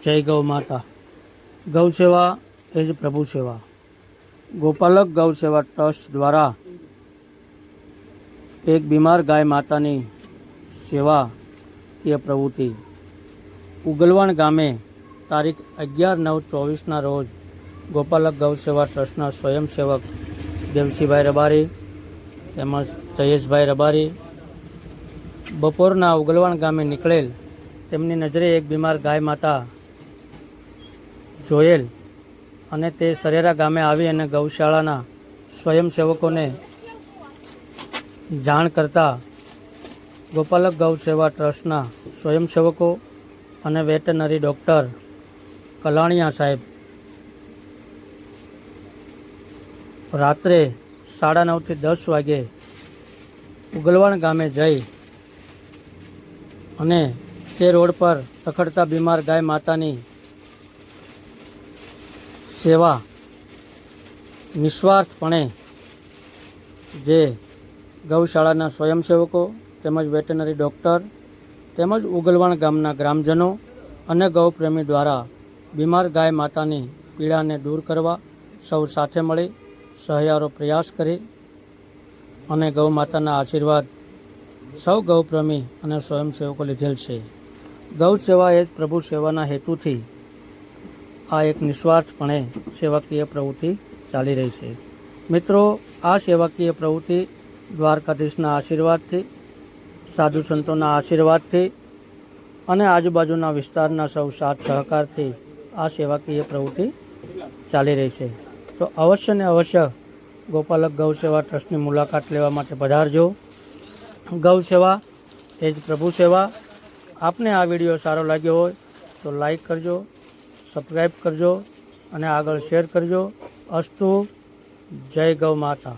જય ગૌ માતા. ગૌ સેવા એ જ પ્રભુ સેવા. ગોપાલક ગૌ સેવા ટ્રસ્ટ દ્વારા એક બીમાર ગાય માતાની સેવા તે પ્રવૃત્તિ. ઉગલવાણ ગામે તારીખ અગિયાર નવ ચોવીસના રોજ ગોપાલક ગૌ સેવા ટ્રસ્ટના સ્વયંસેવક દેવસીભાઈ રબારી તેમજ જયેશભાઈ રબારી બપોરના ઉગલવાણ ગામે નીકળેલ તેમની નજરે એક બીમાર ગાય માતા જોયેલ અને તે સરેરા ગામે આવી અને ગૌશાળાના સ્વયંસેવકોને જાણ કરતા ગોપાલક ગૌ સેવા ટ્રસ્ટના સ્વયંસેવકો અને વેટનરી ડૉક્ટર કલાણિયા સાહેબ. રાત્રે સાડા નવથી દસ વાગે ઉગલવાણ ગામે જઈ અને તે રોડ પર રખડતા બીમાર ગાય માતાની સેવા નિસ્વાર્થપણે જે ગૌશાળાના સ્વયંસેવકો તેમજ વેટનરી ડૉક્ટર તેમજ ઉગલવાણ ગામના ગ્રામજનો અને ગૌપ્રેમી દ્વારા બીમાર ગાય માતાની પીડાને દૂર કરવા સૌ સાથે મળી સહિયારો પ્રયાસ કરી અને ગૌ માતાના આશીર્વાદ સૌ ગૌપ્રેમી અને સ્વયંસેવકો લીધેલ છે. ગૌ સેવા એ જ પ્રભુ સેવાના હેતુથી આ એક નિસ્વાર્થપણે સેવાકીય પ્રવૃત્તિ ચાલી રહી છે. મિત્રો, આ સેવાકીય પ્રવૃત્તિ દ્વારકાધીશના આશીર્વાદથી, સાધુ સંતોના આશીર્વાદથી અને આજુબાજુના વિસ્તારના સૌ સાથ સહકારથી આ સેવાકીય પ્રવૃત્તિ ચાલી રહી છે. તો અવશ્ય ને અવશ્ય ગોપાલક ગૌ સેવા ટ્રસ્ટની મુલાકાત લેવા માટે પધારજો. ગૌ સેવા એ જ પ્રભુ સેવા. આપને આ વીડિયો સારો લાગ્યો હોય તો લાઈક કરજો સબસ્ક્રાઈબ કરજો અને આગળ શેર કરજો. અસ્તુ જય ગૌ માતા.